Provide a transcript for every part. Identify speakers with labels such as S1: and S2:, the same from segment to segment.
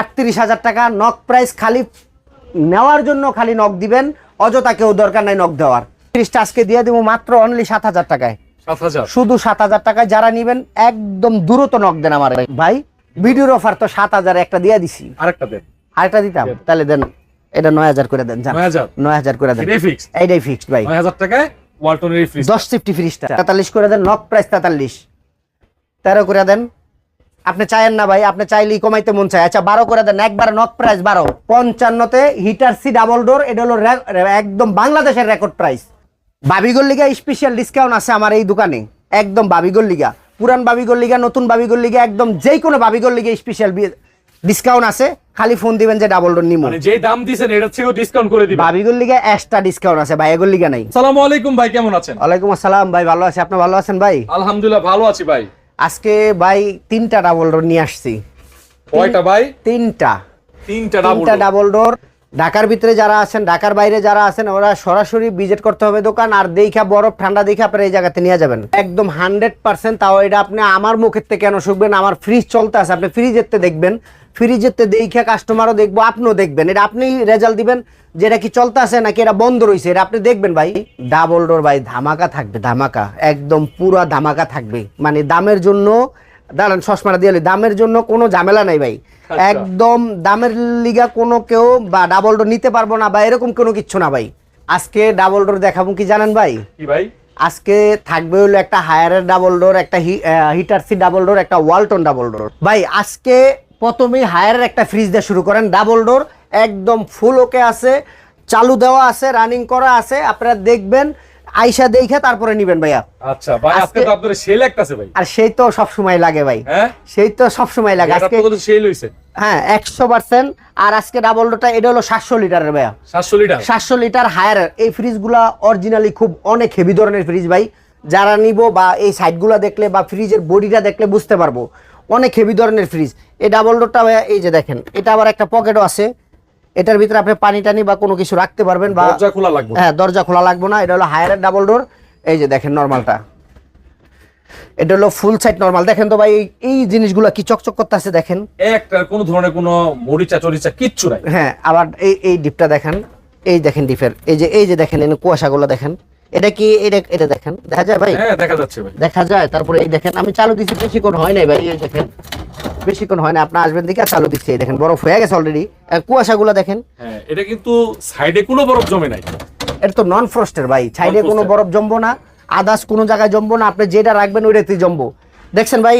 S1: আটত্রিশ হাজার টাকা নক প্রাইস খালি নেওয়ার জন্য খালি নক দিবেন অযথা কেউ দরকার নাই নক দেওয়ার। ত্রিশটা আজকে দিয়ে দেবো মাত্র অনলি সাত হাজার টাকায়। শুধু সাত হাজার টাকায় যারা নিবেন একদম দ্রুত নক দেন আমার ভাই। ভিডিওর অফার তো সাত হাজার একটা দিয়ে দিছি।
S2: আরেকটা দেন।
S1: আরেকটা দিতাম? তাহলে দেন এটা নয় হাজার করে দেন
S2: নয় হাজার?
S1: করে দেন। এইটাই ফিক্সড ভাই।
S2: নয় হাজার টাকায় ওয়ালটনের ফ্রিজ
S1: দশ ফিফটি ফ্রিজটা তেতাল্লিশ করে দেন নক প্রাইস তেতাল্লিশ। তেরো করে দেন আপনি চাইেন না ভাই আপনি চাইলেই কমাইতে মন চায়। আচ্ছা বারো করে দেন একবার নক প্রাইস বারো। পঞ্চান্নতে হিটার সি ডাবল ডোর এটা হলো একদম বাংলাদেশের রেকর্ড প্রাইস বাবিগর লিগা স্পেশাল ডিসকাউন্ট আছে আমার এই দোকানে। একদম বাবিগর লিগা। পুরান বাবিগর লিগা নতুন বাবিগর লিগা একদম যেই কোনো বাবিগর লিগা স্পেশাল ডিসকাউন্ট আছে। খালি ফোন দিবেন যে ডাবল ডোর নিমো।
S2: মানে যে দাম দিছেন এটা থেকেও ডিসকাউন্ট করে দিবেন।
S1: বাবিগর লিগা এক্সট্রা ডিসকাউন্ট আছে ভাই এগুর লিগা নাই।
S2: আসসালামু আলাইকুম ভাই কেমন আছেন?
S1: ওয়ালাইকুম আসসালাম ভাই ভালো আছে। আপনি ভালো আছেন ভাই?
S2: আলহামদুলিল্লাহ ভালো আছি ভাই।
S1: আজকে ভাই তিনটা ডাবল ডোর নিয়ে আসছি।
S2: কয়টা ভাই?
S1: তিনটা।
S2: তিনটা ডাবল
S1: তিনটা ডাবল ডোর ঢাকার ভিতরে যারা আছেন ঢাকার বাইরে যারা আছেন ওরা সরাসরি ভিজিট করতে হবে দোকান আর দেখা বরফ ঠান্ডা দেখে আপনারা এই জায়গাতে নিয়ে যাবেন। একদম হান্ড্রেড পার্সেন্ট তাও এটা আপনি আমার মুখের থেকে কেন শুকবেন আমার ফ্রিজ চলতে আছে আপনি ফ্রিজের দেখবেন। ফ্রিজের তে দেখে কাস্টমারও দেখব আপনিও দেখবেন। এটা আপনি রেজাল্ট দিবেন যে এটা কি চলতে আছে নাকি এটা বন্ধ রয়েছে এটা আপনি দেখবেন ভাই। ডাবল ডোর ভাই ধামাকা থাকবে ধামাকা। একদম পুরা ধামাকা থাকবে। মানে দামের জন্য দাঁড়ান চশমাটা দিয়ে দামের জন্য কোনো ঝামেলা নাই ভাই।
S2: আচ্ছা।
S1: একদম দামের লিগা কোনো কেউ বা ডাবল ডোর নিতে পারব না বা এরকম কোনো কিচ্ছু না ভাই। আজকে ডাবল ডোর দেখাবো কি জানেন ভাই?
S2: কি ভাই?
S1: আজকে থাকবে হলো একটা হায়ারের ডাবল ডোর একটা হিটার সি ডাবল ডোর একটা ওয়ালটন ডাবল ডোর ভাই আজকে প্রথমেই হায়ারের একটা ফ্রিজ দিয়ে শুরু করেন। ডাবল ডোর একদম ফুল ওকে আছে। চালু দেওয়া আছে রানিং করা আছে। আপনারা দেখবেন আইসা দেখে তারপরে নিবেন ভাইয়া।
S2: আচ্ছা ভাই আজকে তো ভাই।
S1: আর সেই তো সব সময় লাগে ভাই।
S2: হ্যাঁ?
S1: সেই তো সব সময় লাগে আজকে হ্যাঁ একশো পার্সেন্ট আর আজকে ডাবল ডোরটা এটা হলো সাতশো লিটারের ভাইয়া।
S2: 700 লিটার?
S1: সাতশো লিটার হায়ার এই ফ্রিজ ফ্রিজগুলা অরিজিনালি খুব অনেক হেভি ধরনের ফ্রিজ ভাই। যারা নিব বা এই সাইডগুলো দেখলে বা ফ্রিজের বডিটা দেখলে বুঝতে পারব। অনেক হেভি ধরনের ফ্রিজ এই ডাবল ডোরটা ভাইয়া এই যে দেখেন এটা আবার একটা পকেটও আছে। এটার ভিতরে আপনি পানি টানি বা কোনো কিছু রাখতে পারবেন বা
S2: দরজা খোলা লাগবে
S1: হ্যাঁ দরজা খোলা লাগবে না। এটা হলো হায়ারের ডাবল ডোর এই যে দেখেন নর্মালটা এটা হলো ফুল সাইড নর্মাল দেখেন তো ভাই এই- জিনিসগুলো কি চকচক করতে আছে দেখেন।
S2: একটা কোনো ধরনের কোনো মরিচা চরিচা কিচ্ছু নাই।
S1: হ্যাঁ আবার এই এই ডিপটা দেখেন। এই দেখেন ডিপের এই যে এই যে দেখেন এই কুয়াশাগুলো দেখেন। এটা কি এটা এটা দেখেন দেখা যায় ভাই?
S2: হ্যাঁ দেখা যাচ্ছে ভাই।
S1: দেখা যায় তারপরে এই দেখেন আমি চালু দিচ্ছি বেশিক্ষণ হয় নাই ভাই এই দেখেন। বেশিক্ষণ হয় না আপনি আসবেন দিকে চালু দিচ্ছি এই দেখেন বরফ হয়ে গেছে অলরেডি কুয়াশাগুলো দেখেন।
S2: হ্যাঁ এটা কিন্তু সাইডে কোনো বরফ জমে নাই।
S1: এটা তো নন ফ্রস্টের ভাই সাইডে কোনো বরফ জমবো না আদার্স কোনো জায়গায় জমবো না আপনি যেটা রাখবেন ওইটাতেই জমবো। দেখছেন ভাই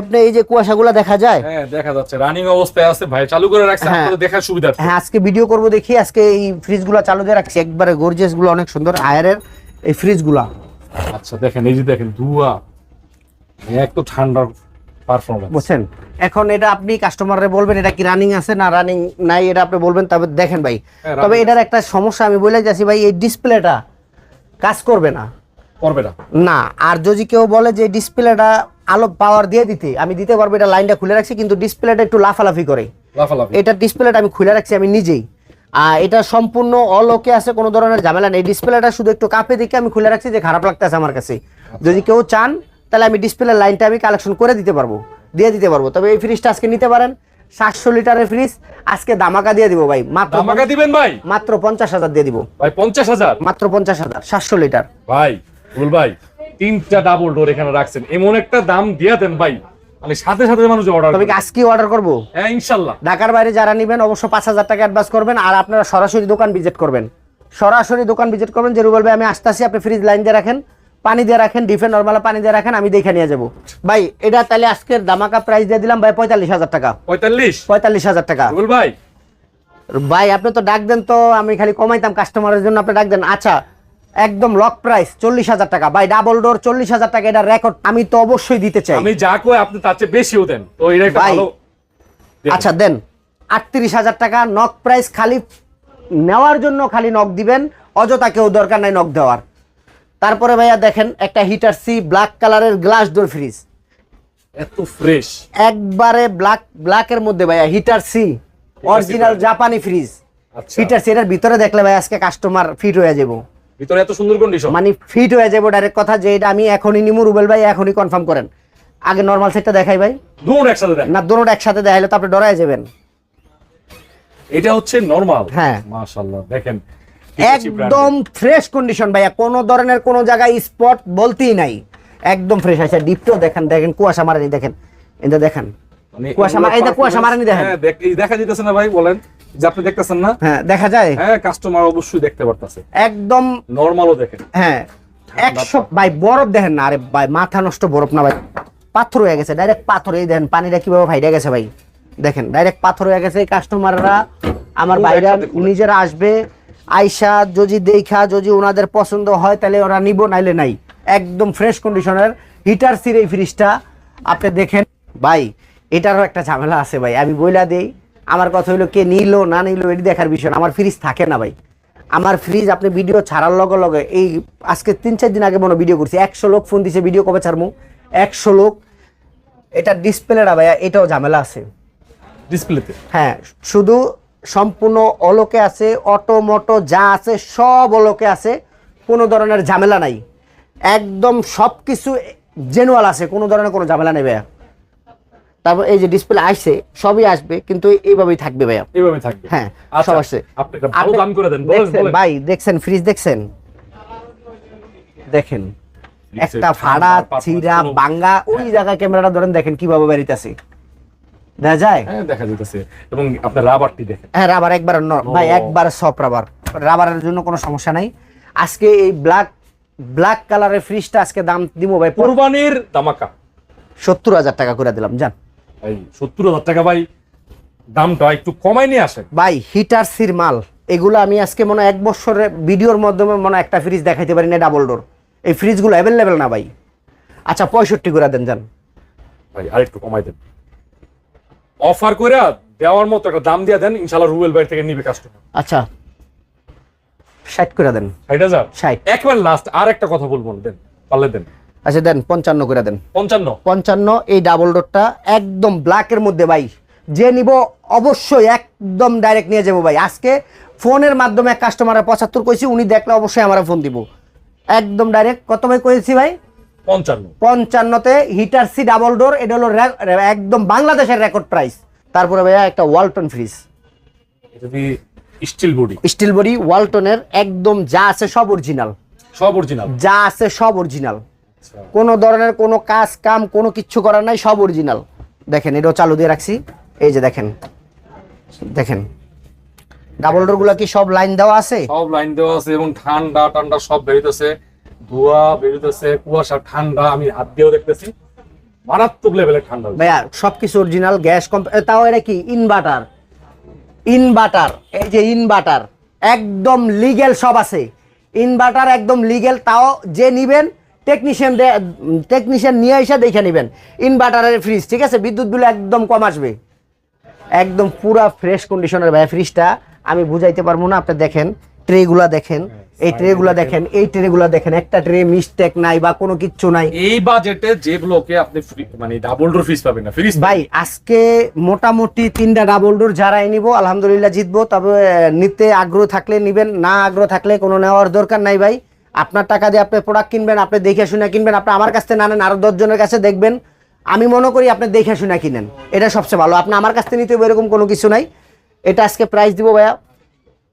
S1: আপনি এই যে কুয়াশাগুলো দেখা যায়?
S2: হ্যাঁ দেখা যাচ্ছে রানিং অবস্থায় আছে ভাই চালু করে রাখছে
S1: হ্যাঁ।
S2: আপনাদের দেখার সুবিধা
S1: হ্যাঁ আজকে ভিডিও করব দেখি আজকে এই ফ্রিজ ফ্রিজগুলো চালু দিয়ে রাখছি একবারে গর্জিয়াসগুলো অনেক সুন্দর আয়ারের এই ফ্রিজগুলা
S2: আচ্ছা দেখেন এই যে দেখেন ধোঁয়া। এক তো ঠান্ডার পারফরমেন্স
S1: বুঝছেন? এখন এটা আপনি কাস্টমাররে বলবেন এটা কি রানিং আছে না রানিং নাই এটা আপনি বলবেন তবে দেখেন ভাই।
S2: হ্যাঁ,
S1: তবে এটার একটা সমস্যা আমি বলে যাচ্ছি ভাই এই ডিসপ্লেটা কাজ করবে না।
S2: করবে না।
S1: না আর যদি কেউ বলে যে ডিসপ্লেটা আলো পাওয়ার দিয়ে দিতে আমি দিতে পারব এটা লাইনটা খুলে রাখছি কিন্তু ডিসপ্লেটা একটু লাফালাফি করে।
S2: লাফালাফি।
S1: এটা ডিসপ্লেটা আমি খুলে রাখছি আমি নিজেই। এটা সম্পূর্ণ অলোকে আছে কোনো ধরনের ঝামেলা নেই। ডিসপ্লেটা শুধু একটু কাপে দিকে আমি খুলে রাখছি যে খারাপ লাগতেছে আমার কাছে। যদি কেউ চান তাহলে আমি ডিসপ্লে লাইনটা আমি কালেকশন করে দিতে পারব দিয়ে দিতে পারব। তবে এই ফ্রিজটা আজকে নিতে পারেন সাতশো লিটারের ফ্রিজ আজকে দামাকা দিয়ে দিব ভাই মাত্র
S2: দিবেন ভাই?
S1: মাত্র পঞ্চাশ হাজার দিয়ে দিব।
S2: ভাই পঞ্চাশ হাজার?
S1: মাত্র পঞ্চাশ হাজার সাতশো লিটার।
S2: ভাই ভাই তিনটা ডাবল ডোর এখানে রাখছেন। এমন একটা দাম দিয়ে দেন ভাই। মানে সাথে সাথে মানুষ অর্ডার
S1: তবে আজকে অর্ডার করব?
S2: হ্যাঁ ইনশাল্লাহ।
S1: ঢাকার বাইরে যারা নেবেন অবশ্য পাঁচ হাজার টাকা অ্যাডভান্স করবেন আর আপনারা সরাসরি দোকান ভিজিট করবেন। সরাসরি দোকান ভিজিট করবেন যে রুবেল ভাই আমি আসতে আসি আপনি ফ্রিজ লাইন দিয়ে রাখেন পানি দিয়ে রাখেন ডিফেন নর্মাল পানি দিয়ে রাখেন আমি দেখে নিয়ে যাব। ভাই এটা তাহলে আজকের দামাকা প্রাইস দিয়ে দিলাম ভাই পঁয়তাল্লিশ হাজার টাকা।
S2: পঁয়তাল্লিশ?
S1: পঁয়তাল্লিশ হাজার টাকা।
S2: বল ভাই।
S1: ভাই আপনি তো ডাক দেন তো আমি খালি কমাইতাম কাস্টমারের জন্য আপনি ডাক দেন। আচ্ছা একদম লক প্রাইস চল্লিশ হাজার টাকা। ভাই ডাবল ডোর চল্লিশ হাজার টাকা এটা রেকর্ড আমি তো অবশ্যই দিতে চাই।
S2: আমি যা কই আপনি তার চেয়ে বেশিও দেন। তো
S1: আচ্ছা দেন। আটত্রিশ হাজার টাকা নক প্রাইস খালি নেওয়ার জন্য খালি নক দিবেন অযথা কেউ দরকার নাই নক দেওয়ার। তারপরে ভাইয়া দেখেন একটা হিটার সি ব্ল্যাক কালারের গ্লাস ডোর ফ্রিজ
S2: এত ফ্রেশ
S1: একবারে ব্ল্যাক ব্ল্যাকের মধ্যে ভাইয়া হিটার সি অরিজিনাল জাপানি ফ্রিজ
S2: আচ্ছা।
S1: হিটার সি এটার ভিতরে দেখলে ভাই আজকে কাস্টমার ফিট হয়ে যাব।
S2: ভিতরে এত সুন্দর কন্ডিশন
S1: মানে ফিট হয়ে যাব ডাইরেক্ট কথা যে এটা আমি এখনই নিমু রুবেল ভাই এখনই কনফার্ম করেন। আগে নর্মাল সেটটা দেখাই ভাই।
S2: দুটো একসাথে দেন
S1: না দুটো একসাথে দেখাইলে তো আপনি ডরাই যাবেন।
S2: এটা হচ্ছে নরমাল
S1: হ্যাঁ।
S2: মাশাআল্লাহ দেখেন।
S1: একদম ফ্রেশ কন্ডিশন ভাইয়া কোনো ধরনের কোনো জায়গায় স্পট বলতেই নাই। একদম ফ্রেশ আছে। ডিপটো দেখেন দেখেন কুয়াশা মারেনি দেখেন। এটা দেখেন।
S2: মানে
S1: কুয়াশা মারানি দেখেন।
S2: হ্যাঁ, দেখা যেতেছে না ভাই বলেন। যে আপনি দেখতেছেন না?
S1: হ্যাঁ দেখা যায়।
S2: হ্যাঁ কাস্টমার অবশ্যই দেখতে পারতেছে।
S1: একদম
S2: নরমালও দেখেন
S1: হ্যাঁ একশো ভাই বরফ দেখেন না আরে ভাই মাথা নষ্ট বরফ না ভাই। পাথর হয়ে গেছে ডাইরেক্ট পাথর এই দেখেন পানিটা কীভাবে ফাইডে গেছে ভাই। দেখেন ডাইরেক্ট পাথর হয়ে গেছে কাস্টমাররা আমার নিজেরা আসবে আইসা যদি দেখা যদি ওনাদের পছন্দ হয় তাহলে ওরা নিব নাইলে নাই। একদম ফ্রেশ কন্ডিশনের হিটার সির এই ফ্রিজটা আপনি দেখেন ভাই এটারও একটা ঝামেলা আছে ভাই। আমি বইলা দেই আমার কথা হইল কে নিল না নিল এটি দেখার বিষয় আমার ফ্রিজ থাকে না ভাই। আমার ফ্রিজ আপনি ভিডিও ছাড়ার লগে লগে এই আজকে তিন চার দিন আগে মনে ভিডিও করছি। একশো লোক ফোন দিছে ভিডিও কবে ছাড়মু? একশো লোক। এটা ডিসপ্লেটা ভাইয়া এটাও ঝামেলা আছে।
S2: ডিসপ্লেতে
S1: হ্যাঁ শুধু সম্পূর্ণ অলোকে আছে অটো মোটো যা আছে সব অলোকে আছে। কোনো ধরনের ঝামেলা নাই। একদম সব কিছু জেনুয়াল আছে কোনো ধরনের কোনো ঝামেলা নেই ভাইয়া। তারপর এই যে ডিসপ্লে আসছে সবই আসবে কিন্তু এইভাবেই থাকবে ভাইয়া।
S2: এইভাবে থাকবে।
S1: হ্যাঁ,
S2: আচ্ছা
S1: সব আসছে।
S2: আপনি দাম করে দেন
S1: ভাই দেখছেন ফ্রিজ দেখছেন? দেখেন একটা ফাড়া চিরা বাঙ্গা ওই জায়গা ক্যামেরাটা ধরেন দেখেন কীভাবে বেরিতেছে। দেখা যায়?
S2: হ্যাঁ দেখা যাইতেছে। এবং আপনার রাবারটি দেখেন।
S1: হ্যাঁ রাবার একবার ভাই একবার সফট রাবার। রাবারের জন্য কোনো সমস্যা নাই। আজকে এই ব্ল্যাক ব্ল্যাক কালারের ফ্রিজটা আজকে দাম দিব ভাই
S2: কোরবানির দামাকা।
S1: সত্তর হাজার টাকা করে দিলাম জান
S2: ভাই সত্তর হাজার টাকা ভাই দামটা একটু কমাই নিয়ে আসেন।
S1: ভাই হিটার সির মাল এগুলো আমি আজকে মনে এক বছরের ভিডিওর মাধ্যমে মনে একটা ফ্রিজ দেখাইতে পারি না ডাবল ডোর এই ফ্রিজগুলো অ্যাভেলেবেল না ভাই। আচ্ছা পঁয়ষট্টি করে দেন যান।
S2: ভাই আর একটু কমাই দেন। অফার করে দেওয়ার মতো একটা দাম দিয়ে দেন ইনশাল্লাহ রুবেল ভাই থেকে নিবে কাস্টমার
S1: আচ্ছা ষাট করে দেন।
S2: ষাট হাজার?
S1: ষাট।
S2: একবার লাস্ট আর একটা কথা বলব দেন পারলে দেন।
S1: আচ্ছা দেন পঞ্চান্ন করে দেন।
S2: পঞ্চান্ন।
S1: পঞ্চান্ন এই ডাবল ডোরটা একদম ব্ল্যাকের মধ্যে ভাই। যে নিব অবশ্যই একদম ডাইরেক্ট নিয়ে যাব ভাই। আজকে ফোনের মাধ্যমে এক কাস্টমারের পঁচাত্তর কইছি উনি দেখলে অবশ্যই আমার ফোন দিব। একদম ডাইরেক্ট কত ভাই কইছি ভাই?
S2: পঞ্চান্ন।
S1: পঞ্চান্নতে হিটার সি ডাবল ডোর এটা হলো একদম বাংলাদেশের রেকর্ড প্রাইস তারপরে ভাইয়া একটা Walton fridge
S2: steel body
S1: steel body ওয়ালটনের একদম যা আছে সব অরিজিনাল
S2: সব অরিজিনাল
S1: যা আছে সব অরিজিনাল কোনো ধরনের কোনো কাজ কাম কোনো কিচ্ছু করার নাই সব অরিজিনাল দেখেন এটাও চালু দিয়ে রাখছি। এই যে দেখেন দেখেন। ডাবল ডোরগুলো কি সব লাইন দেওয়া আছে?
S2: সব লাইন দেওয়া আছে এবং ঠান্ডা ঠান্ডা সব বেরিতেছে ধোয়া বেরিতেছে কুয়াশা ঠান্ডা আমি হাত দিয়েও দেখতেছি। মারাত্মক লেভেলের ঠান্ডা
S1: ভাইয়া সবকিছু অরিজিনাল গ্যাস কম তাও এটা কি? ইনভার্টার ইনভার্টার এই যে ইনভার্টার একদম লিগেল সব আছে। ইনভার্টার একদম লিগেল তাও যে নিবেন টেকনিশিয়ান টেকনিশিয়ান নিয়ে এসে দেখে নেবেন। ইনভার্টারের ফ্রিজ ঠিক আছে? বিদ্যুৎ বিল একদম কম আসবে। একদম পুরা ফ্রেশ কন্ডিশনের ভাই ফ্রিজটা আমি বুঝাইতে পারব না আপনি দেখেন। ট্রেগুলা দেখেন। এই ট্রেগুলা দেখেন এই ট্রেগুলা দেখেন। একটা ট্রে মিস্টেক নাই বা কোনো কিচ্ছু নাই।
S2: এই বাজেটে যে ব্লকে আপনি মানে ডাবল ডোর ফ্রিজ পাবেন না ফ্রিজ
S1: ভাই আজকে মোটামুটি তিনটা ডাবল ডোর যারাই নিব আলহামদুলিল্লাহ জিতবো। তবে নিতে আগ্রহ থাকলে নিবেন না আগ্রহ থাকলে কোনো নেওয়ার দরকার নাই ভাই। আপনার টাকা দিয়ে আপনি প্রোডাক্ট কিনবেন আপনি দেখে শুনে কিনবেন আপনি আমার কাছ থেকে না নেন আরও দশজনের কাছে দেখবেন। আমি মনে করি আপনি দেখে শুনে কিনেন। এটা সবচেয়ে ভালো। আপনি আমার কাছ থেকে নিতে হবে এরকম কোনো কিছু নাই। এটা আজকে প্রাইস দিব ভাইয়া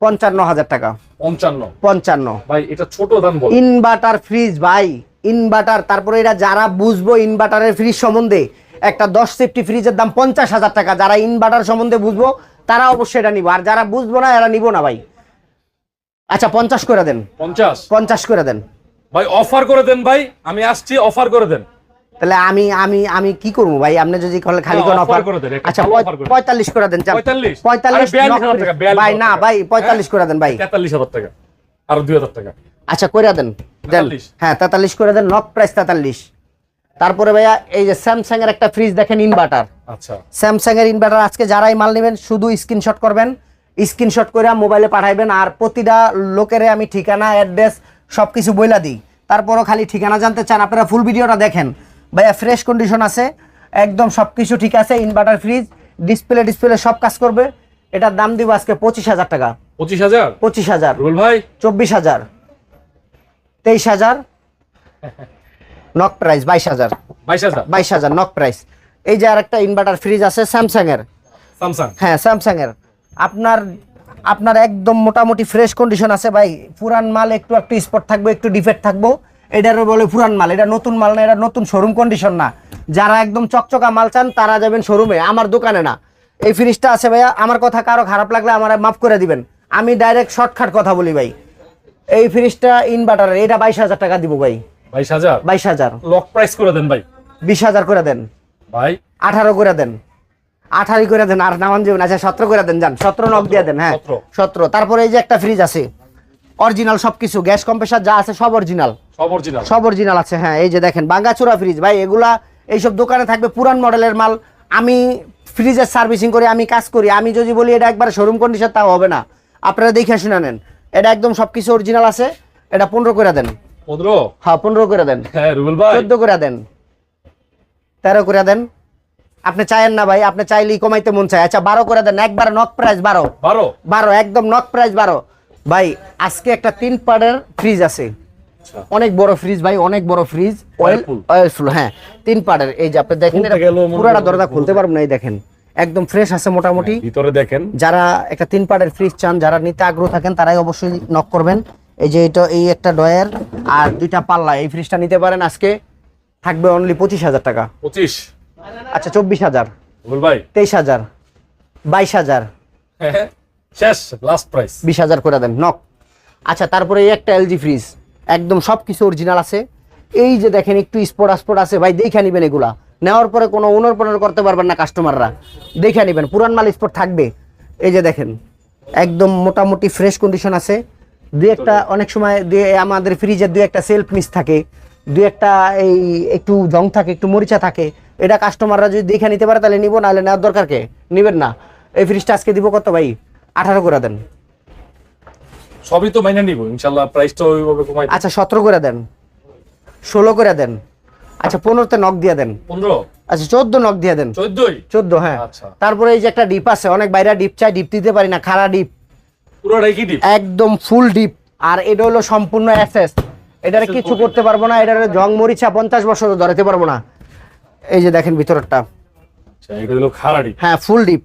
S1: পঞ্চান্ন হাজার টাকা।
S2: পঞ্চান্ন।
S1: পঞ্চান্ন।
S2: ভাই এটা ছোট দাম
S1: ইনভার্টার ফ্রিজ ভাই। ইনভার্টার তারপরে এরা যারা বুঝব ইনভার্টারের ফ্রিজ সম্বন্ধে একটা দশ সেফটি ফ্রিজের দাম পঞ্চাশ হাজার টাকা। যারা ইনভার্টার সম্বন্ধে বুঝব তারা অবশ্যই এটা নিবো। আর যারা বুঝব না এরা নিবো না ভাই। আচ্ছা পঞ্চাশ করে দেন।
S2: পঞ্চাশ?
S1: পঞ্চাশ করে দেন।
S2: ভাই অফার করে দেন ভাই আমি আসছি অফার করে দেন।
S1: তাহলে আমি আমি আমি কি করব ভাই? আপনি যদি খালি- কোন অফার আচ্ছা
S2: ভালো
S1: পঁয়-
S2: offer করে দেন।
S1: পঁয়তাল্লিশ করে দেন চাল।
S2: 45?
S1: পঁয়তাল্লিশ
S2: আরে 42 হাজার
S1: knock
S2: টাকা,
S1: করে-
S2: 42
S1: ভাই না ভাই
S2: টাকা।
S1: পঁয়তাল্লিশ করে দেন ভাই।
S2: তেতাল্লিশ হাজার টাকা আর দুই হাজার টাকা।
S1: আচ্ছা করে দেন দেন। হ্যাঁ তেতাল্লিশ করে দেন নক প্রাইস তেতাল্লিশ। তারপরে ভাইয়া এই যে স্যামসাং এর একটা ফ্রিজ দেখেন ইনভার্টার
S2: আচ্ছা।
S1: স্যামসাং এর ইনভার্টার আজকে যারাই মাল নেবেন শুধু স্ক্রিনশট করবেন। স্ক্রিনশট করে মোবাইলে পাঠাইবেন আর প্রতিটা লোকেরে আমি ঠিকানা অ্যাড্রেস সব কিছু বইলা দিই। তারপরও খালি ঠিকানা জানতে চান আপনারা ফুল ভিডিওটা দেখেন। ভাইয়া ফ্রেশ কন্ডিশন আছে একদম সব কিছু ঠিক আছে ইনভার্টার ফ্রিজ ডিসপ্লে ডিসপ্লে সব কাজ করবে। এটার দাম দিব আজকে পঁচিশ হাজার টাকা।
S2: পঁচিশ হাজার?
S1: পঁচিশ হাজার।
S2: ভাই?
S1: চব্বিশ হাজার। তেইশ হাজার। নক প্রাইস বাইশ হাজার।
S2: বাইশ হাজার?
S1: বাইশ হাজার নক প্রাইস এই যে আর একটা ইনভার্টার ফ্রিজ আছে স্যামসাং এর।
S2: স্যামসাং
S1: হ্যাঁ স্যামসাং এর। আপনার আপনার একদম মোটামুটি ফ্রেশ কন্ডিশন আছে ভাই। পুরান মাল একটু একটু স্পট থাকবে একটু ডিফেক্ট থাকব। এটারও বলে পুরান মাল এটা নতুন মাল না এটা নতুন শোরুম কন্ডিশন না। যারা একদম চকচকা মাল চান তারা যাবেন শোরুমে আমার দোকানে না। এই ফ্রিজটা আছে ভাইয়া আমার কথা কারও খারাপ লাগলে আমার মাফ করে দিবেন। আমি ডাইরেক্ট শর্টকাট কথা বলি ভাই। এই ফ্রিজটা ইনভার্টারের এটা বাইশ হাজার টাকা দিব ভাই।
S2: বাইশ হাজার?
S1: বাইশ হাজার।
S2: লক প্রাইস করে দেন ভাই।
S1: বিশ হাজার করে দেন।
S2: ভাই।
S1: আঠারো করে দেন। আঠারো করে দেন আর নামান যাবেন আচ্ছা সতেরো করে দেন যান সতেরো নক দিয়ে দেন হ্যাঁ সতেরো। তারপরে এই যে একটা ফ্রিজ আছে অরিজিনাল সবকিছু গ্যাস কম্প্রেসার যা আছে সব অরিজিনাল
S2: সব অরিজিনাল
S1: সব অরিজিনাল আছে হ্যাঁ এই যে দেখেন বাঙ্গাচোরা ফ্রিজ ভাই এগুলা এইসব দোকানে থাকবে পুরান মডেলের মাল। আমি ফ্রিজের সার্ভিসিং করি আমি কাজ করি আমি যদি বলি এটা একবার শোরুম কন্ডিশন তাও হবে না। আপনারা দেখে শুনে নেন এটা একদম সবকিছু অরিজিনাল আছে এটা পনেরো করে দেন।
S2: পনেরো?
S1: হ্যাঁ পনেরো করে দেন।
S2: হ্যাঁ
S1: চোদ্দ করে দেন। তেরো করে দেন। আপনি চাইেন না ভাই আপনি চাইলেই কমাইতে মন চায়। আচ্ছা বারো করে দেন একবার নক প্রাইস বারো।
S2: বারো?
S1: বারো একদম নক প্রাইস বারো। ভাই আজকে একটা তিন পাড়ের ফ্রিজ আছে।
S2: আচ্ছা।
S1: অনেক বড় ফ্রিজ ভাই অনেক বড় ফ্রিজ অয়েল হ্যাঁ তিন পাড়ের। এই যে আপনি দেখেন পুরাটা দরজা খুলতে পারবেন না এই দেখেন। একদম ফ্রেশ আছে মোটামুটি।
S2: ভিতরে দেখেন।
S1: যারা একটা তিন পার্টের ফ্রিজ চান যারা নিতে আগ্রহ থাকেন তারাই অবশ্যই নক করবেন। এই যে এটা এই একটা ডয়ার আর দুইটা পাল্লা এই ফ্রিজটা নিতে পারেন আজকে। থাকবে অনলি পঁচিশ হাজার টাকা।
S2: পঁচিশ?
S1: আচ্ছা চব্বিশ হাজার।
S2: ভাই।
S1: তেইশ হাজার। বাইশ হাজার।
S2: হ্যাঁ, শেষ লাস্ট প্রাইস
S1: বিশ হাজার করে দেন নক আচ্ছা তারপরে এই একটা এলজি ফ্রিজ একদম সব কিছু অরিজিনাল আছে। এই যে দেখেন একটু স্পট স্পট আছে। ভাই দেখে নেবেন এগুলা। নেওয়ার পরে কোনো উনর পনর করতে পারবেন না কাস্টমাররা দেখে নেবেন পুরান মাল স্পট থাকবে। এই যে দেখেন একদম মোটামুটি ফ্রেশ কন্ডিশন আছে। দুই একটা অনেক সময় দুই আমাদের ফ্রিজের দুই একটা সেলফ মিস থাকে। দুই একটা এই একটু জং থাকে একটু মরিচা থাকে। এটা কাস্টমাররা যদি দেখে নিতে পারে তাহলে নিব নাহলে নেওয়ার দরকার কে? নিবেন না। এই ফ্রিজটা আজকে দিব কত ভাই? আঠারো করে দেন।
S2: সবই তো মাইনে নিব ইনশাল্লাহ প্রাইসটা ওইভাবে কমাই
S1: আচ্ছা সতেরো করে দেন। ষোলো করে দেন। আচ্ছা পনেরোতে নক দিয়ে দেন।
S2: পনেরো?
S1: আচ্ছা চোদ্দ নক দিয়ে দেন।
S2: চোদ্দই?
S1: চোদ্দ হ্যাঁ।
S2: আচ্ছা।
S1: তারপরে এই যে একটা ডিপ আছে অনেক বাইরে ডিপ চাই ডিপ দিতে পারি না খাড়া ডিপ
S2: পুরোটাই কি দিই
S1: একদম ফুল ডিপ আর এটা হলো সম্পূর্ণ অ্যাসেস এটারে কিছু করতে পারব না এটারে জং মরিচা পঞ্চাশ বছর ধরাতে পারব না। এই যে দেখেন ভিতরটা।
S2: আচ্ছা
S1: হ্যাঁ ফুল ডিপ।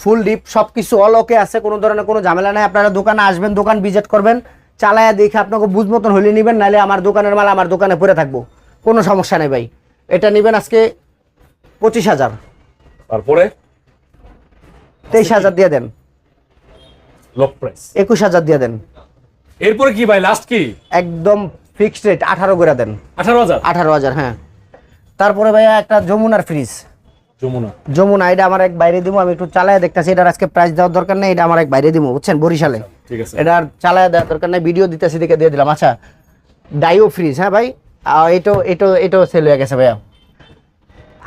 S1: ফুল ডিপ সব কিছু অল ওকে আছে কোনো ধরনের কোনো ঝামেলা নাই। আপনারা দোকানে আসবেন দোকান ভিজিট করবেন। চালায়া দেখে আপনাকে বুঝ মতন হলে নেবেন নাহলে আমার দোকানের মাল আমার দোকানে পড়ে থাকব। কোনো সমস্যা নেই ভাই। এটা নেবেন আজকে পঁচিশ হাজার।
S2: তারপরে?
S1: তেইশ হাজার দিয়ে দেন। একুশ হাজার দিয়ে দেন।
S2: এরপরে কি ভাই লাস্ট কি?
S1: একদম ফিক্সড রেট আঠারো করে দেন।
S2: আঠারো হাজার?
S1: আঠারো হাজার হ্যাঁ। তারপরে ভাইয়া একটা যমুনার ফ্রিজ
S2: যমুনা।
S1: যমুনা এটা আমার এক বাইরে দিব আমি একটু চালায় দেখতেছি এটার আজকে প্রাইস দেওয়ার দরকার নেই এটা আমার এক বাইরে দিব বুঝছেন বরিশালে।
S2: ঠিক আছে।
S1: এটা আর চালায় দেওয়ার দরকার নেই ভিডিও দিতেছি দেখে দিয়ে দিলাম। আচ্ছা ডাইও ফ্রিজ হ্যাঁ ভাই? এটাও এটাও এটাও সেল হয়ে গেছে ভাইয়া।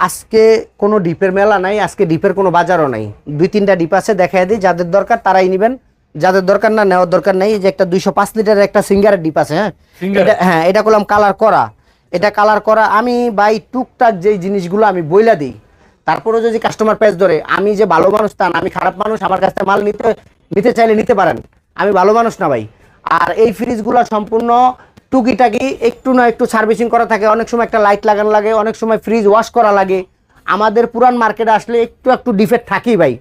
S1: আজকে কোনো ডিপের মেলা নাই আজকে ডিপের কোনো বাজারও নাই। দুই তিনটা ডিপ আছে দেখাই দিই যাদের দরকার তারাই নেবেন। যাদের দরকার না নেওয়ার দরকার নেই যে একটা দুইশো পাঁচ লিটারের একটা সিঙ্গারের ডিপ আছে হ্যাঁ? হ্যাঁ এটা করলাম কালার করা। এটা কালার করা, আমি বাই টুকটাক যেই জিনিসগুলো আমি বইলা দিই তারপরে যদি কাস্টমার পেজ ধরে, আমি যে ভালো মানুষ তা আমি খারাপ মানুষ, আমার কাছ থেকে মাল নিতে নিতে চাইলে নিতে পারেন। আমি ভালো মানুষ না ভাই। আর এই ফ্রিজগুলো সম্পূর্ণ টুকিটাকি, একটু না একটু সার্ভিসিং করা থাকে। অনেক সময় একটা লাইট লাগানো লাগে, অনেক সময় ফ্রিজ ওয়াশ করা লাগে। আমাদের পুরান মার্কেটে আসলে একটু একটু ডিফেক্ট থাকেই ভাই।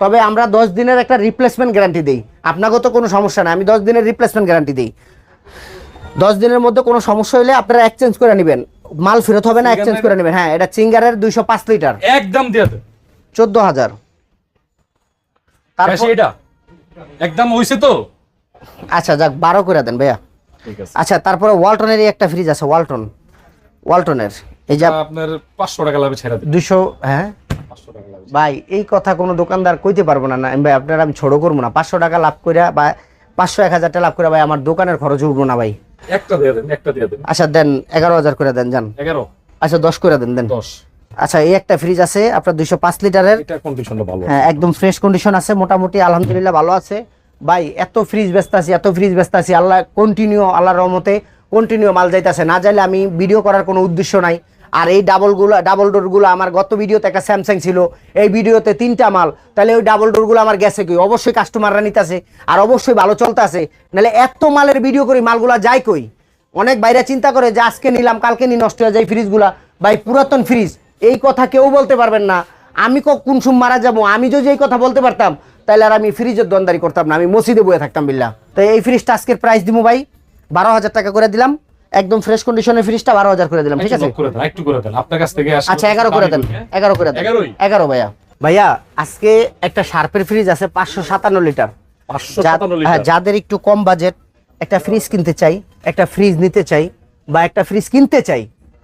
S1: তবে আমরা দশ দিনের একটা রিপ্লেসমেন্ট গ্যারান্টি দিই। আপনাকেও তো কোনো সমস্যা না আমি দশ দিনের রিপ্লেসমেন্ট গ্যারান্টি দিই। দশ দিনের মধ্যে কোনো সমস্যা হলে আপনারা এক্সচেঞ্জ করে নেবেন। মাল ফেরত হবে না এক্সচেঞ্জ করে নেবেন। হ্যাঁ এটা চিঙ্গারের দুইশো পাঁচ লিটার।
S2: একদম দিয়ে
S1: চোদ্দ হাজার। তারপর
S2: এটা? একদম হইছে তো?
S1: আচ্ছা যাক বারো করে দেন ভাইয়া। আচ্ছা তারপরে ওয়ালটনেরই একটা ফ্রিজ আছে ওয়ালটন। ওয়ালটনের। এই যে
S2: আপনার পাঁচশো টাকা লাগবে ছেড়ে
S1: দুশো হ্যাঁ? ভাই এই কথা কোনো দোকানদার কইতে পারব না না ভাই আপনার আমি ছোট করব না। পাঁচশো টাকা লাভ করে বা পাঁচশো এক হাজার টাকা লাভ করে ভাই আমার দোকানের খরচ উঠবো না ভাই।
S2: একটা দিয়ে দেন একটা দিয়ে দেন।
S1: আচ্ছা দেন এগারো হাজার করে দেন যান।
S2: এগারো?
S1: আচ্ছা দশ করে দেন দেন।
S2: দশ।
S1: আচ্ছা এই একটা ফ্রিজ আছে আপনার দুইশো পাঁচ লিটারের।
S2: এটা কন্ডিশনটা ভালো
S1: হ্যাঁ একদম ফ্রেশ কন্ডিশন আছে মোটামুটি আলহামদুলিল্লাহ ভালো আছে। ভাই এত ফ্রিজ ব্যস্ত আছি এত ফ্রিজ ব্যস্ত আছি আল্লাহ কন্টিনিউ আল্লাহর রহমতে কন্টিনিউ মাল যাইতেছে। না যাইলে আমি ভিডিও করার কোনো উদ্দেশ্য নাই। আর এই ডাবলগুলো ডাবল ডোরগুলো আমার গত ভিডিওতে একটা স্যামসাং ছিল। এই ভিডিওতে তিনটা মাল। তাহলে ওই ডাবল ডোরগুলো আমার গেছে কি অবশ্যই কাস্টমাররা নিতেছে, আর অবশ্যই ভালো চলতেছে। নাহলে এত মালের ভিডিও করি মালগুলা যায় কই? অনেক বাইরে চিন্তা করে যে আজকে নিলাম, কালকে নিয়ে নষ্ট হয়ে যায় ফ্রিজগুলা ভাই, পুরাতন ফ্রিজ এই কথা কেউ বলতে পারবেন না। আমি ক- কোন সুম মারা যাব? আমি যদি এই কথা বলতে পারতাম, তাহলে আর আমি ফ্রিজের দোকানদারি করতাম না। আমি মসজিদে বয়ে থাকতাম বিল্লা তো এই ফ্রিজটা আজকের প্রাইস দিব ভাই। বারো হাজার টাকা করে দিলাম। একদম ফ্রেশ কন্ডিশনের ফ্রিজটা বারো হাজার করে দিলাম ঠিক আছে?
S2: একটু করে দেন একটু করে দেন। আপনার কাছ থেকে
S1: আচ্ছা এগারো করে দেন? এগারো করে দেন? এগারো ভাইয়া। ভাইয়া আজকে একটা শার্পের ফ্রিজ আছে পাঁচশো সাতান্ন লিটার। হ্যাঁ, যাদের একটু কম বাজেট একটা ফ্রিজ কিনতে চাই একটা ফ্রিজ নিতে চাই বা একটা ফ্রিজ কিনতে চাই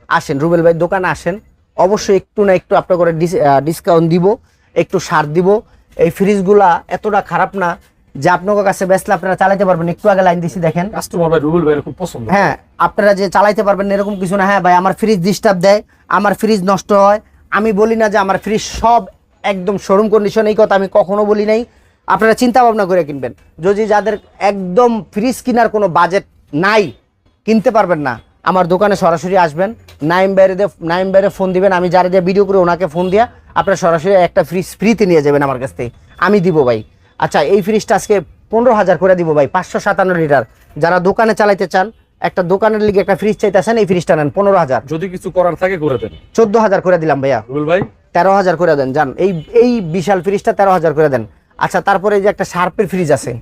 S1: আসেন রুবেল ভাই দোকানে আসেন। অবশ্যই একটু না একটু আপনার করে ডিসকাউন্ট দিব একটু ছাড় দিব। এই ফ্রিজগুলা এতটা খারাপ না যে আপনার কাছে বেসলে আপনারা চালাতে পারবেন। একটু আগে লাইন দিছি দেখেন।
S2: কাস্টমার ভাই রুবেল ভাই খুব পছন্দ।
S1: হ্যাঁ আপনারা যে চালাইতে পারবেন এরকম কিছু না। হ্যাঁ ভাই আমার ফ্রিজ ডিস্টার্ব দেয় আমার ফ্রিজ নষ্ট হয়। আমি বলি না যে আমার ফ্রিজ সব একদম শোরুম কন্ডিশন এই কথা আমি কখনো বলি নাই। আপনারা চিন্তা ভাবনা করে কিনবেন। যদি যাদের একদম ফ্রিজ কেনার কোনো বাজেট নাই কিনতে পারবেন না আমার দোকানে সরাসরি আসবেন। নাইম বাইরে নাইম বাইরে ফোন দিবেন। আমি যারা দিয়ে ভিডিও করে ওনাকে ফোন দিয়া আপনারা সরাসরি একটা ফ্রিজ ফ্রিতে নিয়ে যাবেন আমার কাছ থেকে। আমি দিব ভাই। আচ্ছা এই ফ্রিজটা আজকে পনেরো হাজার করে দিব ভাই পাঁচশো সাতান্ন লিটার। যারা দোকানে চালাইতে চান একটা দোকানের লিগে একটা ফ্রিজ চাইতেছেন এই ফ্রিজটা নেন পনেরো হাজার।
S2: যদি কিছু করার থাকে করে দেন।
S1: চোদ্দ হাজার করে দিলাম ভাইয়া।
S2: ভাই?
S1: তেরো হাজার করে দেন যান এই এই বিশাল ফ্রিজটা তেরো হাজার করে দেন। আচ্ছা তারপরে এই যে একটা শার্পের ফ্রিজ আছে।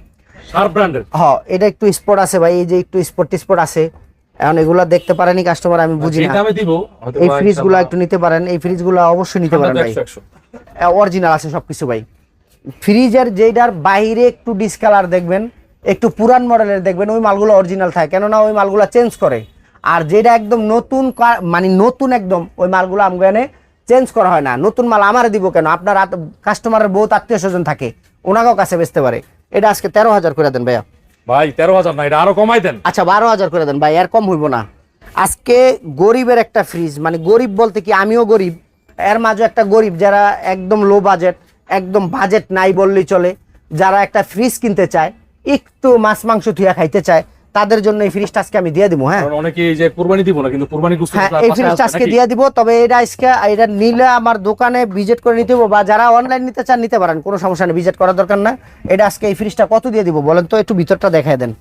S2: শার্প ব্র্যান্ডের
S1: হ এটা একটু স্পট আছে ভাই এই যে একটু স্পট স্পট আছে। এখন এগুলা দেখতে পারেনি কাস্টমার আমি বুঝি
S2: যে
S1: না। এই ফ্রিজগুলো একটু নিতে পারেন এই ফ্রিজগুলো অবশ্যই নিতে পারেন ভাই। অরিজিনাল আছে সবকিছু ভাই। ফ্রিজের যেটার বাইরে একটু ডিসকালার দেখবেন একটু পুরান মডেলের দেখবেন ওই মালগুলো অরিজিনাল থাকে। কেননা ওই মালগুলো চেঞ্জ করে। আর যেটা একদম নতুন মানে নতুন একদম ওই মালগুলো আমগানে চেঞ্জ করা হয় না। নতুন মাল আমার দিব কেন? আপনার কাস্টমারের বহুত আত্মীয় স্বজন থাকে। ওনাকেও কাছে বেচতে পারে। এটা আজকে তেরো হাজার করে দেন ভাইয়া।
S2: ভাই তেরো হাজার না এটা আরও কমাই দেন।
S1: আচ্ছা বারো হাজার করে দেন ভাই আর কম হইব না। আজকে গরিবের একটা ফ্রিজ মানে গরিব বলতে কি আমিও গরিব এর মাঝে একটা গরিব যারা একদম লো বাজেট একদম বাজেট নাই বললেই চলে। যারা একটা ফ্রিজ কিনতে চায় একটু মাছ মাংস থুয়া খাইতে চায় তাদের জন্য এই ফ্রিজটা আজকে আমি দিয়ে দিব হ্যাঁ?
S2: অনেকে এই যে কুরবানি দিব না কিন্তু কুরবানি
S1: হ্যাঁ এই ফ্রিজটা আজকে দিয়ে দিব তবে এটা আজকে এটা নিলে আমার দোকানে ভিজিট করে নিতে হবে বা যারা অনলাইন নিতে চান নিতে পারেন কোনো সমস্যা নেই ভিজিট করার দরকার না। এটা আজকে এই ফ্রিজটা কত দিয়ে দিব বলেন তো একটু ভিতরটা দেখায় দেন।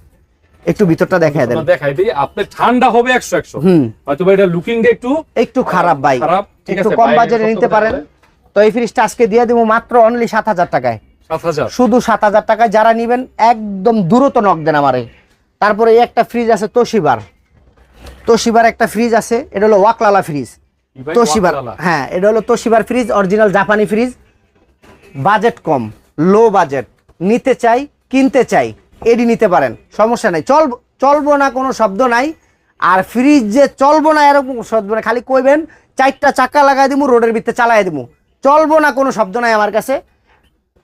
S1: একটু ভিতরটা দেখায় দেন।
S2: দেখাই দিই আপনি ঠান্ডা হবে একশো একশো।
S1: হুম।
S2: হয়তো এটা লুকিং একটু
S1: একটু খারাপ ভাই।
S2: খারাপ, ঠিক
S1: একটু
S2: আছে,
S1: কম বাজারে নিতে পারেন। তো এই ফ্রিজটা আজকে দিয়ে দিব মাত্র অনলি সাত হাজার টাকায়। শুধু সাত হাজার টাকায় যারা নিবেন একদম দ্রুত নক দেন আমারে। তারপরে এই একটা ফ্রিজ আছে তোশিবার। তোশিবার একটা ফ্রিজ আছে এটা হলো ওয়াকলালা ফ্রিজ তোশিবার হ্যাঁ এটা হলো তোশিবার ফ্রিজ অরিজিনাল জাপানি ফ্রিজ বাজেট কম লো বাজেট নিতে চাই কিনতে চাই এডি নিতে পারেন সমস্যা নাই। চল চলবো না কোনো শব্দ নাই। আর ফ্রিজ যে চলবো না এরকম শব্দ না খালি কইবেন চারটা চাকা লাগাই দিমু রোডের ভিতরে চালাই দিমু। চলবো না কোনো শব্দ নাই আমার কাছে।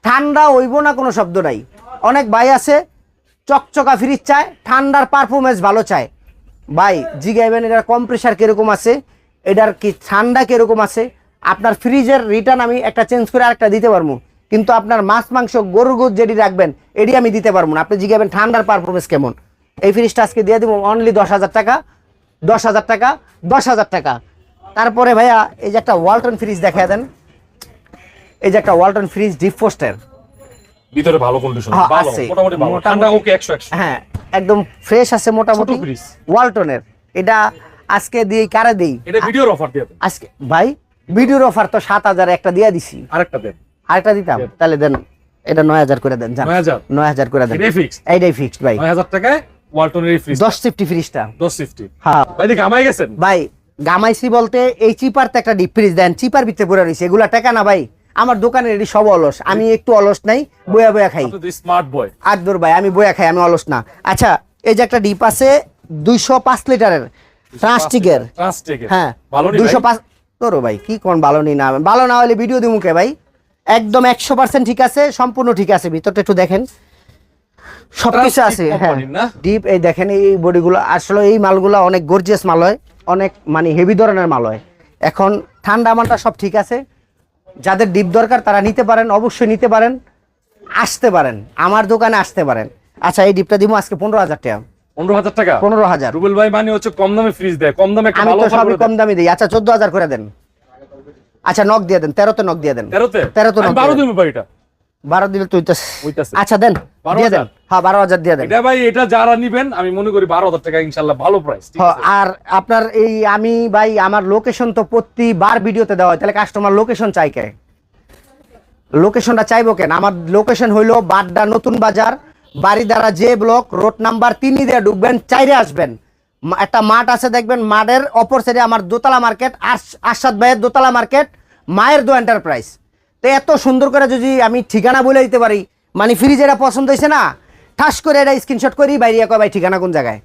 S1: ঠান্ডা হইব না কোনো শব্দ নাই। অনেক ভাই আছে, চকচকা ফ্রিজ চায়, ঠান্ডার পারফরমেন্স ভালো চায়। ভাই, জিগাইবেন, এটার কম্প্রেসার কীরকম আছে? এটার কি ঠান্ডা কীরকম আছে? আপনার ফ্রিজের রিটার্ন আমি একটা চেঞ্জ করে আরেকটা দিতে পারব। কিন্তু আপনার মাছ, মাংস, গরুর গোদ যেটি রাখবেন, এটি আমি দিতে পারব না। আপনি জিগাবেন ঠান্ডার পারফরমেন্স কেমন? এই ফ্রিজটা আজকে দিয়ে দেবো অনলি দশ হাজার টাকা। দশ হাজার টাকা, দশ হাজার টাকা। তারপরে ভাইয়া, এই যে একটা ওয়ালটন ফ্রিজ দেখা দেন। এই যে একটা ওয়ালটন ফ্রিজ ডিপ পোস্টের
S2: ভিতরে ভালো কন্ডিশন
S1: হ্যাঁ,
S2: ভালো মোটামুটি ভালো। ঠান্ডা ওকে একশো একশো।
S1: হ্যাঁ একদম ফ্রেশ আছে মোটামুটি ওয়ালটনের এটা আজকে দিই কারে দিই?
S2: এটা ভিডিওর অফার দিয়ে
S1: আজকে ভাই ভিডিওর অফার তো সাত হাজার একটা দিয়ে দিছি।
S2: আরেকটা দেন।
S1: আরেকটা দিতাম? তাহলে দেন এটা নয় হাজার করে দেন যান।
S2: নয় হাজার।
S1: নয় হাজার করে দেন।
S2: এটাই ফিক্সড
S1: এইটাই ফিক্সড ভাই।
S2: নয় হাজার টাকায় ওয়ালটনের এই ফ্রিজ
S1: দশ ফিফটি ফ্রিজটা
S2: দশ ফিফটি
S1: হ্যাঁ।
S2: ভাই দেখি আমায় গেছেন?
S1: ভাই গামাইছি বলতে এই চিপার তো একটা ডিপ ফ্রিজ দেন। চিপার ভিতরে পড়ে রয়েছে। এগুলা টাকা না ভাই। আমার দোকানের এটি সব অলস। আমি একটু অলস নাই বয়া বয়া খাই।
S2: স্মার্ট বয়
S1: আদর ভাই আমি বয়া খাই আমি অলস না। আচ্ছা এই যে একটা ডিপ আছে দুইশো পাঁচ লিটারের প্লাস্টিকের। হ্যাঁ দুইশো পাঁচ তোরো ভাই কি কোন ভালো নি না। ভালো না হলে ভিডিও দিই মুখে ভাই? একদম একশো পার্সেন্ট ঠিক আছে সম্পূর্ণ ঠিক আছে ভিতরটা একটু দেখেন। সবকিছু আছে হ্যাঁ। ডিপ এই দেখেন এই বডিগুলো আসলে এই মালগুলো অনেক গর্জিয়াস মাল হয়। অনেক মানে হেভি ধরনের মাল হয়। এখন ঠান্ডা মালটা সব ঠিক আছে। যাদের ডিপ দরকার তারা নিতে পারেন অবশ্যই নিতে পারেন আসতে পারেন আমার দোকানে আসতে পারেন। আচ্ছা এই ডিপটা দিব আজকে পনেরো হাজার টাকা।
S2: পনেরো হাজার টাকা?
S1: পনেরো হাজার।
S2: রুবেল ভাই মানে হচ্ছে কম দামে ফ্রিজ দেয় কম দামে
S1: আমি তো সবই কম। দামি দিই। আচ্ছা চোদ্দ হাজার করে দেন। আচ্ছা নক দিয়ে দেন তেরোতে নক দিয়ে দেন।
S2: তেরোতে?
S1: তেরোতে নক
S2: বারো
S1: দিলে তুই আচ্ছা দেন দিয়ে দেন।
S2: হাজার?
S1: হ্যাঁ বারো হাজার দিয়ে দেন।
S2: এটা ভাই এটা যারা নিবেন আমি মনে করি বারো হাজার টাকা ইনশাল্লাহ ভালো প্রাইস
S1: হ্যাঁ, আর আপনার এই আমি ভাই আমার লোকেশন তো প্রতিবার ভিডিওতে দেওয়া হয় তাহলে কাস্টমার লোকেশন চাই কে? লোকেশনটা চাইব কেন? আমার লোকেশন হইল বাড্ডা নতুন বাজার যে ব্লক রোড নাম্বার তিনই দিয়ে ঢুকবেন চাইরে আসবেন। একটা মাঠ আছে দেখবেন মাঠের অপর সাইডে আমার দোতলা মার্কেট আরশাদ ভাইয়ের দোতলা মার্কেট মায়ের দো এন্টারপ্রাইজ তো এত সুন্দর করে যদি আমি ঠিকানা বলে দিতে পারি মানে ফ্রিজ এটা পছন্দ হয়েছে না? ঠাস করে এটা স্ক্রিনশট করি বাইরে কয় ভাই ঠিকানা কোন জায়গায়?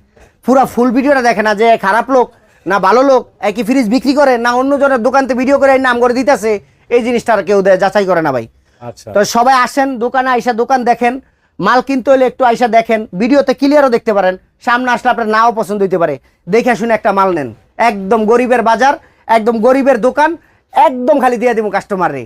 S1: পুরা ফুল ভিডিওটা দেখে না যে খারাপ লোক না ভালো লোক একই ফ্রিজ বিক্রি করে না অন্য জনের দোকানতে ভিডিও করে নাম করে দিতেছে। এই জিনিসটা আর কেউ দেয় যাচাই করে না ভাই।
S2: আচ্ছা।
S1: তো সবাই আসেন দোকানে আইসা দোকান দেখেন মাল কিনতে হলে একটু আইসা দেখেন ভিডিওতে ক্লিয়ারও দেখতে পারেন সামনে আসলে আপনার নাও পছন্দ হইতে পারে। দেখে শুনে একটা মাল নেন। একদম গরিবের বাজার একদম গরিবের দোকান একদম খালি দিয়ে দিব কাস্টমারে